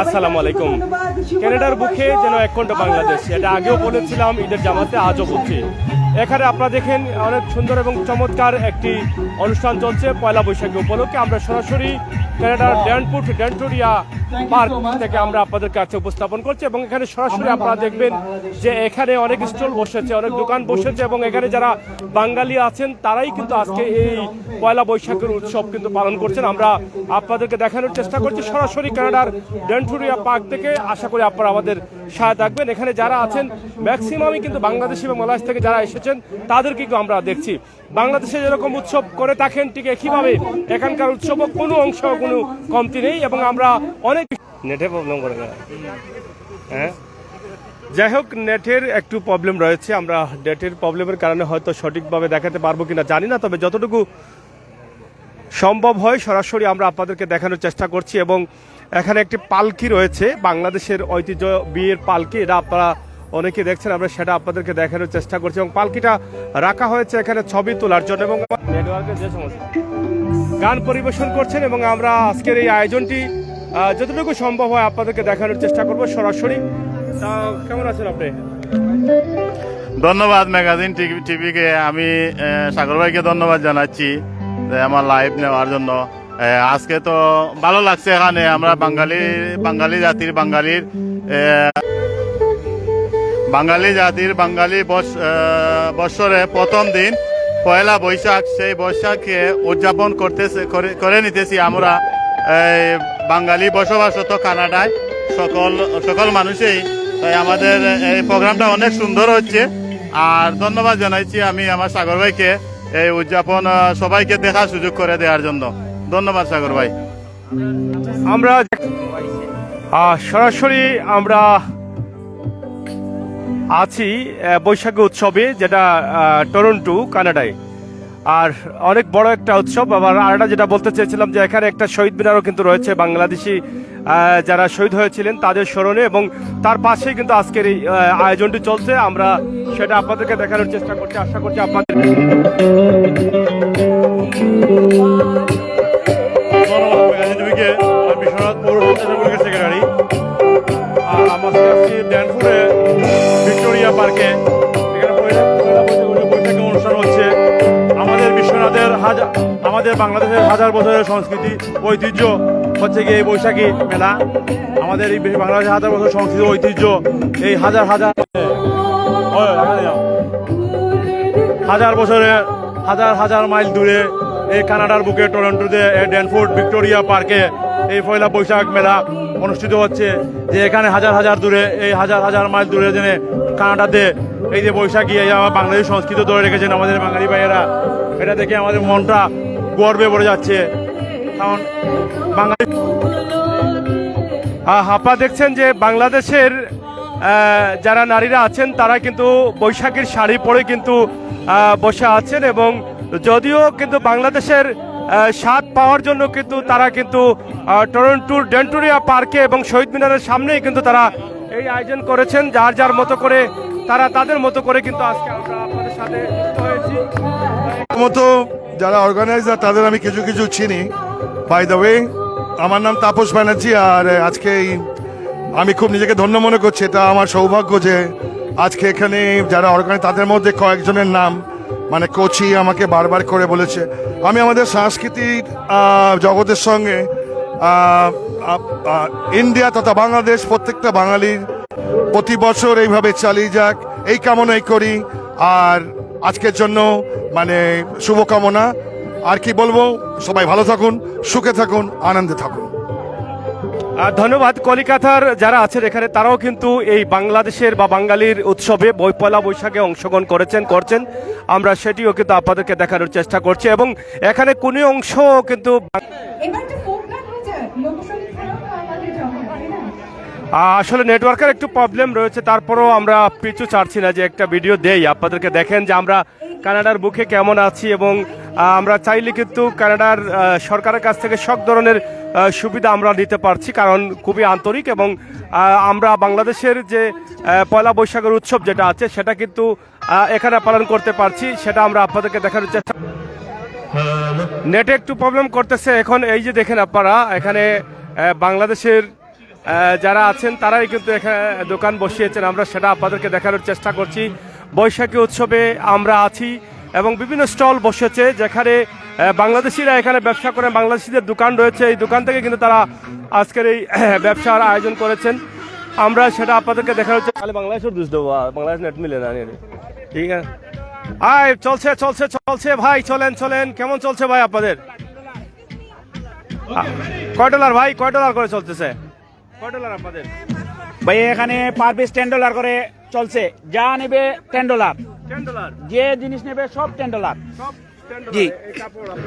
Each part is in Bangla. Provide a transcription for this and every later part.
আসসালামু আলাইকুম। ক্যানাডার বুকে যেন এক ঘণ্টা বাংলাদেশ। এটা আগেও বলেছিলাম ঈদের জামাতে আজও বলছি। এখানে আপনারা দেখেন অনেক সুন্দর এবং চমৎকার একটি অনুষ্ঠান চলছে পয়লা বৈশাখী উপলক্ষে। আমরা সরাসরি ক্যানাডার ড্যানপুট ড্যান্টোরিয়া পার্ক থেকে আমরা আপনাদের কাছে উপস্থাপন করছি এবং এখানে সরাসরি আপনারা দেখবেন যে এখানে অনেক স্টল বসেছে অনেক দোকান বসেছে এবং এখানে যারা বাঙালি আছেন তারাই কিন্তু আজকে এই পয়লা বৈশাখের উৎসব কিন্তু পালন করছেন। আমরা আপনাদেরকে দেখানোর চেষ্টা করছি সরাসরি কানাডার ডেন্টুরিয়া পার্ক থেকে। আশা করি আপনারা আমাদের সাহায্য থাকবেন। এখানে যারা আছেন ম্যাক্সিমামই কিন্তু বাংলাদেশি এবং মালয়েশ থেকে যারা এসেছেন তাদের কিন্তু আমরা দেখছি। বাংলাদেশে যেরকম উৎসব করে থাকেন ঠিক একইভাবে এখানকার উৎসবও কোনো অংশ কোনো কমতি নেই এবং আমরা অনেক নেটে প্রবলেম করে হ্যাঁ? যাই হোক নেটের একটু প্রবলেম রয়েছে। আমরা নেটের প্রবলেমের কারণে হয়তো সঠিকভাবে দেখাতে পারব কিনা জানি না তবে যতটুকু সম্ভব হয় সরাসরি আমরা আপনাদেরকে দেখানোর চেষ্টা করছি এবং এখানে একটি পালকি রয়েছে বাংলাদেশের ঐতিহ্য বিয়ের পালকি। এটা আপনারা অনেকে দেখছেন আমরা সেটা আপনাদেরকে দেখানোর চেষ্টা করছি এবং পালকিটা রাখা হয়েছে এখানে ছবি তোলার জন্য এবং নেটওয়ার্কের যে সমস্যা গান পরিবেশন করছেন এবং আমরা আজকের এই আয়োজনটি যতটুকু সম্ভব হয় আপনাদেরকে দেখানোর চেষ্টা করব সরাসরি। তা কেমন আছেন আপনি? ধন্যবাদ ম্যাগাজিন টিভি টিভিকে। আমি সাগর ভাইকে ধন্যবাদ জানাচ্ছি আমার লাইভ নেওয়ার জন্য। আজকে তো ভালো লাগছে এখানে। আমরা বাঙালি বাঙালি জাতির বাঙালির আহ, বাঙালি জাতির বাঙালি বৎসরে প্রথম দিন পয়লা বৈশাখ সেই বৈশাখকে উদযাপন করতেছে করে- করে নিতেছি আমরা এই, বাঙালি বসবাসত কানাডায় সকল সকল মানুষেই। তাই আমাদের এই প্রোগ্রামটা অনেক সুন্দর হচ্ছে। আর ধন্যবাদ জানাইছি আমি আমার সাগর ভাইকে এই উদযাপন সবাইকে দেখার সুযোগ করে দেওয়ার জন্য। ধন্যবাদ সাগর ভাই। আমরা সরাসরি আমরা আছি বৈশাখী উৎসবে, যেটা টরন্টো, কানাডায়। আর অনেক বড় একটা উৎসব, আবার আরেকটা যেটা বলতে চেয়েছিলাম যে এখানে একটা শহীদ মিনারও কিন্তু রয়েছে, বাংলাদেশি যারা শহীদ হয়েছিলেন তাদের স্মরণে, এবং তার পাশেই কিন্তু আজকের এই আয়োজনটি চলছে। আমরা সেটা আপনাদেরকে দেখানোর চেষ্টা করছি, আশা করছি আপনাদের বাংলাদেশের হাজার বছরের সংস্কৃতি, ঐতিহ্য হচ্ছে কি এই বৈশাখী মেলা আমাদের এই বাংলাদেশের হাজার বছরের সংস্কৃতি, ঐতিহ্য, এই হাজার হাজার। হাজার বছরে হাজার হাজার মাইল দূরে এই কানাডার বুকে, টরন্টোতে ড্যানফোর্ড ভিক্টোরিয়া পার্কে এই পয়লা বৈশাখ মেলা অনুষ্ঠিত হচ্ছে যে এখানে হাজার হাজার দূরে, এই হাজার হাজার মাইল দূরে জেনে কানাডাতে এই যে বৈশাখী, এই বাংলাদেশ সংস্কৃতি ধরে রেখেছেন আমাদের বাঙালি ভাইয়েরা, এটা দেখে আমাদের মনটা গর্বে ভরে যাচ্ছে। কারণ বাঙালি আপনারা দেখছেন যে বাংলাদেশের যারা নারীরা আছেন, তারা কিন্তু বৈশাখীর শাড়ি পরে কিন্তু বসে আছেন এবং যদিও কিন্তু বাংলাদেশের স্বাদ পাওয়ার জন্য কিন্তু তারা কিন্তু টরন্টোর ডেন্টোরিয়া পার্কে এবং শহীদ মিনারের সামনেই কিন্তু তারা এই আয়োজন করেছেন। যার যার মতো করে তারা তাদের মতো করে কিন্তু আজকে আমরা আপনাদের সাথে হয়েছি। যারা অর্গানাইজার তাদের আমি কিছু কিছু চিনি। বাই দ্য ওয়ে আমার নাম তাপস ব্যানার্জি আর আজকে আমি খুব নিজেকে ধন্য মনে করছি। এটা আমার সৌভাগ্য যে আজকে এখানে যারা অর্গানাইজ তাদের মধ্যে কয়েকজনের নাম মানে কোচি আমাকে বারবার করে বলেছে। আমি আমাদের সাংস্কৃতিক জগতের সঙ্গে ইন্ডিয়া তথা বাংলাদেশ, প্রত্যেকটা বাঙালির প্রতি বছর এইভাবে চালিয়ে যাক। এই কামনাই করি। আর আজকের জন্য মানে শুভকামনা। আর কি বলব? সবাই ভালো থাকুন সুখে থাকুন আনন্দে থাকুন। আর ধন্যবাদ কলিকাতার যারা আছেন এখানে তারাও কিন্তু এই বাংলাদেশের বা বাঙালির উৎসবে বই পয়লা বৈশাখে অংশগ্রহণ করেছেন করছেন। আমরা সেটিও কিন্তু আপনাদেরকে দেখানোর চেষ্টা করছি। এবং এখানে কোনো অংশ কিন্তু এবার একটা ফোক গান হয়ে যাক লোকসঙ্গীত ছাড়াও তো আমাদের জমা তাই না আহ, আসলে নেটওয়ার্কের একটু প্রবলেম রয়েছে তারপরেও আমরা পিছু ছাড়ছি না যে একটা ভিডিও দেই। আপনাদেরকে দেখেন যে আমরা কানাডার বুকে কেমন আছি এবং আমরা চাইলে কিন্তু কানাডার সরকারের কাছ থেকে সব ধরনের সুবিধা আমরা নিতে পারছি কারণ খুবই আন্তরিক এবং আমরা বাংলাদেশের যে পয়লা বৈশাখের উৎসব যেটা আছে সেটা কিন্তু এখানে পালন করতে পারছি সেটা আমরা আপনাদেরকে দেখানোর চেষ্টা নেটে একটু প্রবলেম করতেছে এখন এই যে দেখেন আপনারা এখানে বাংলাদেশের যারা আছেন তারাই কিন্তু এখানে দোকান বসিয়েছেন। আমরা সেটা আপনাদেরকে দেখানোর চেষ্টা করছি। বৈশাখী উৎসবে আমরা আছি এবং বিভিন্ন স্টল বসেছে যেখানে বাংলাদেশিরা এখানে ব্যবসা করে বাংলাদেশিদের দোকান রয়েছে। এই দোকান থেকে কিন্তু তারা আজকের এই ব্যবসার আয়োজন করেছেন। আমরা সেটা আপনাদেরকে দেখানোর চেষ্টা খালি বাংলাদেশের দুষ দেবো আহ, বাংলাদেশ নেট মিলে না ঠিক আছে। আয় চলছে চলছে চলছে। ভাই চলেন চলেন। কেমন চলছে ভাই আপনাদের? কয় ডলার ভাই? কয় ডলার করে চলতেছে? ভাই এখানে পার পিস টেন ডলার করে চলছে। যা নেবে টেন ডলার যে জিনিস নেবে সব টেন ডলার জি।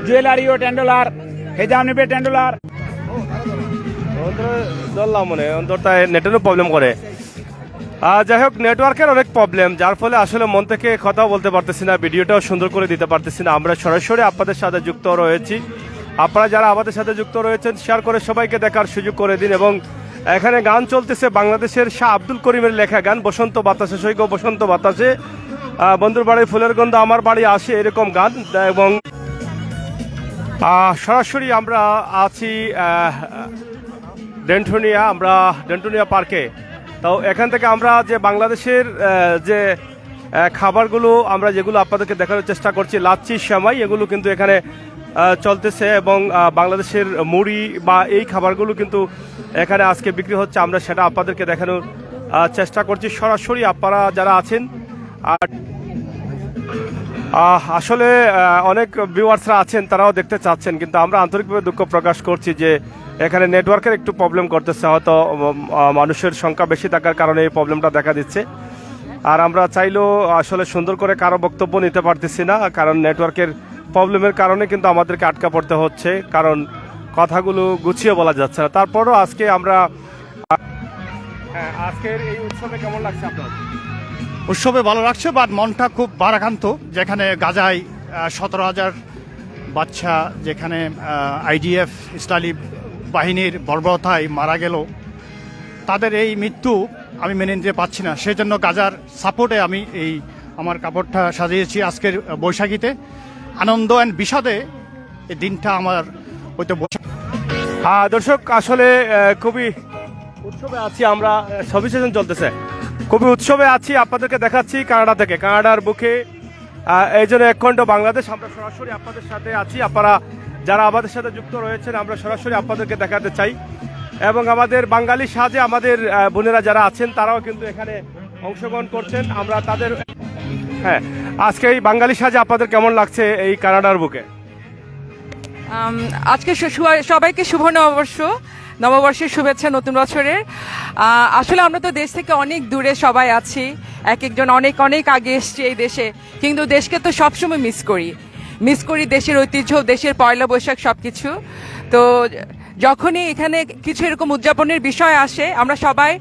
জুয়েলারিও টেন ডলার হেজাব নেবে টেন ডলার ধরলাম মনে অন্তরটা নেটেরও প্রবলেম করে। যাই হোক নেটওয়ার্কের অনেক প্রবলেম যার ফলে আসলে মন থেকে কথা বলতে পারতেছি না ভিডিওটাও সুন্দর করে দিতে পারতেছি না। আমরা সরাসরি আপনাদের সাথে যুক্ত রয়েছি। আপনারা যারা আমাদের সাথে যুক্ত রয়েছেন শেয়ার করে সবাইকে দেখার সুযোগ করে দিন এবং এখানে গান চলতেছে বাংলাদেশের শাহ আব্দুল করিমের লেখা গান, বসন্ত বাতাসে সৈক বসন্ত বাতাসে। বন্ধুর বাড়ি ফুলের গন্ধ আমার বাড়ি আসে এরকম গান, এবং সরাসরি আমরা আছি ডেন্টুনিয়া, আমরা ডেন্টুনিয়া পার্কে। তো এখান থেকে আমরা যে বাংলাদেশের যে খাবারগুলো আমরা যেগুলো আপনাদেরকে দেখানোর চেষ্টা করছি লাচ্ছি শ্যামাই এগুলো কিন্তু এখানে চলতেছে এবং বাংলাদেশের মুড়ি বা এই খাবারগুলো কিন্তু এখানে আজকে বিক্রি হচ্ছে। আমরা সেটা আপনাদেরকে দেখানোর চেষ্টা করছি। সরাসরি আপনারা যারা আছেন, আর আসলে অনেক ভিউয়ার্সরা আছেন, তারাও দেখতে চাচ্ছেন, কিন্তু আমরা আন্তরিকভাবে দুঃখ প্রকাশ করছি যে এখানে নেটওয়ার্কের একটু প্রবলেম করতেছে। হয়তো মানুষের সংখ্যা বেশি থাকার কারণে এই প্রবলেমটা দেখা দিচ্ছে। আর আমরা চাইলেও আসলে সুন্দর করে কারও বক্তব্য নিতে পারতেছি না, কারণ নেটওয়ার্কের প্রবলেমের কারণে কিন্তু আমাদেরকে আটকা পড়তে হচ্ছে, কারণ কথাগুলো গুছিয়ে বলা যাচ্ছে না। তারপরও আজকে আমরা হ্যাঁ আজকের এই উৎসবে কেমন লাগছে আপনার উৎসবে ভালো লাগছে বাট মনটা খুব বারাকান্ত, যেখানে গাজায় সতেরো হাজার বাচ্চা যেখানে আইডিএফ, ইসলামী বাহিনীর বর্বরতায় মারা গেল তাদের এই মৃত্যু আমি মেনে নিতে পারছি না। সেজন্য গাজার সাপোর্টে আমি এই আমার কাপড়টা সাজিয়েছি আজকের বৈশাখীতে। আনন্দ অ্যান্ড বিষাদে এই দিনটা আমার হয়তো হ্যাঁ দর্শক, আসলে খুবই উৎসবে আছি আমরা সবই সেজন চলতেছে। খুবই উৎসবে আছি, আপনাদেরকে দেখাচ্ছি কানাডা থেকে। কানাডার বুকে এই জন্য এক খণ্ড বাংলাদেশ। আমরা সরাসরি আপনাদের সাথে আছি। আপনারা যারা আমাদের সাথে যুক্ত রয়েছেন, আমরা সরাসরি আপনাদেরকে দেখাতে চাই। এবং আমাদের বাঙালি সাজে আমাদের বোনেরা যারা আছেন, তারাও কিন্তু এখানে অংশগ্রহণ করছেন। আমরা তাদের হ্যাঁ আজকে এই বাঙালি সাজে আপনাদের কেমন লাগছে এই কানাডার বুকে? আজকে সবাইকে শুভ নববর্ষ, নববর্ষের শুভেচ্ছা নতুন বছরের। আসলে আমরা তো দেশ থেকে অনেক দূরে সবাই আছি এক একজন অনেক অনেক আগে এসছি এই দেশে, কিন্তু দেশকে তো সবসময় মিস করি। মিস করি দেশের ঐতিহ্য, দেশের পয়লা বৈশাখ সব কিছু তো যখনই এখানে কিছু এরকম উদযাপনের বিষয় আসে আমরা সবাই